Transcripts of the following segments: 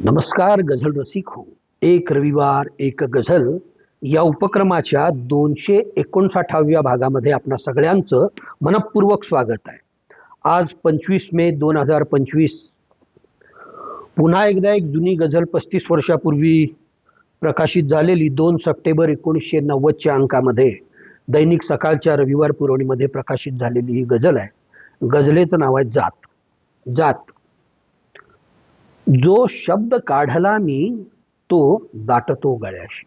नमस्कार गझल रसिक हो. एक रविवार एक गझल. या उपक्रमाच्या दोनशे एकोणसाठाव्या भागामध्ये आपणा सगळ्यांचं मनपूर्वक स्वागत आहे. आज पंचवीस मे दोन हजार पंचवीस. पुन्हा एकदा एक जुनी गझल पस्तीस वर्षापूर्वी प्रकाशित झालेली दोन सप्टेंबर एकोणीसशे नव्वदच्या अंकामध्ये दैनिक सकाळच्या रविवार पुरवणीमध्ये प्रकाशित झालेली ही गझल आहे. गझलेचं नाव आहे जात. जात. जो शब्द काढला मी तो दाटतो गळ्याशी.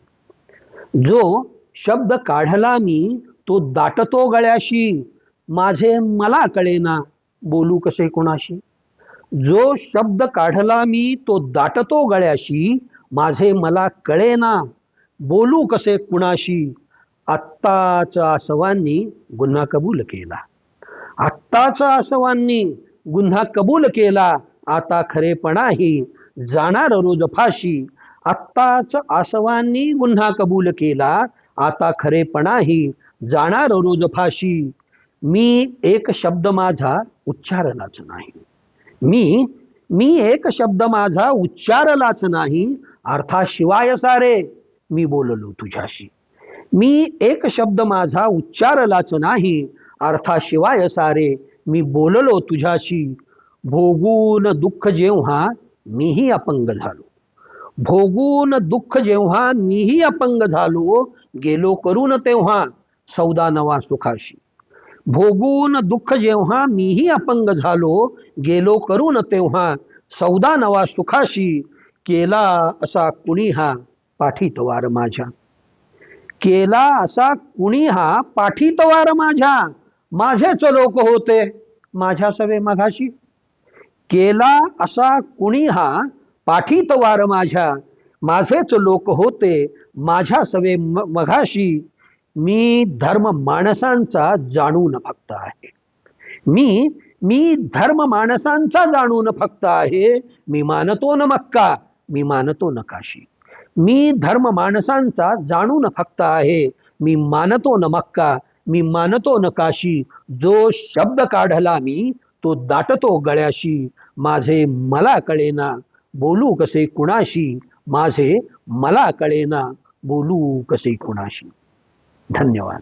जो शब्द काढला मी तो दाटतो गळ्याशी. माझे मला कळेना बोलू कसे कोणाशी? जो शब्द काढला मी तो दाटतो गळ्याशी. माझे मला कळेना बोलू कसे कुणाशी? आत्ताच्या आसवांनी गुन्हा कबूल केला. आत्ताच्या आसवांनी गुन्हा कबूल केला. आता खरेपणाही जाणार रोज फाशी आत्ताच आसवांनी गुन्हा कबूल केला आता खरेपणाही जाणार रोज फाशी मी एक शब्द माझा उच्चारलाच नाही. मी मी एक शब्द माझा उच्चारलाच नाही. अर्थाशिवाय सारे मी बोललो तुझ्याशी. मी एक शब्द माझा उच्चारलाच नाही. अर्थाशिवाय सारे मी बोललो तुझ्याशी. भोगून दुःख जेव्हा मीही अपंग झालो. भोगून दुःख जेव्हा मीही अपंग झालो गेलो करून तेव्हा सौदा नवा सुखाशी. भोगून दुःख जेव्हा मीही अपंग झालो गेलो करून तेव्हा सौदा नवा सुखाशी केला असा कुणी हा पाठीतवार माझ्या. केला असा कुणी हा पाठीतवार माझ्या. माझेच लोक होते माझ्या सवे मघाशी केला असा कुणी हा? पाठीतवार माझ्या. माझेच लोक होते माझ्या सवे मघाशी. मी धर्म माणसांचा जाणून फक्त आहे. मी मी धर्म माणसांचा जाणून फक्त आहे. मी मानतो न मक्का मी मानतो न काशी. मी धर्म माणसांचा जाणून फक्त आहे. मी मानतो न मक्का मी मानतो न काशी. जो शब्द काढला मी तो दाटतो गळ्याशी माझे मला कळेना. बोलू कसे कुणाशी? माझे मला कळेना. बोलू कसे कुणाशी? धन्यवाद.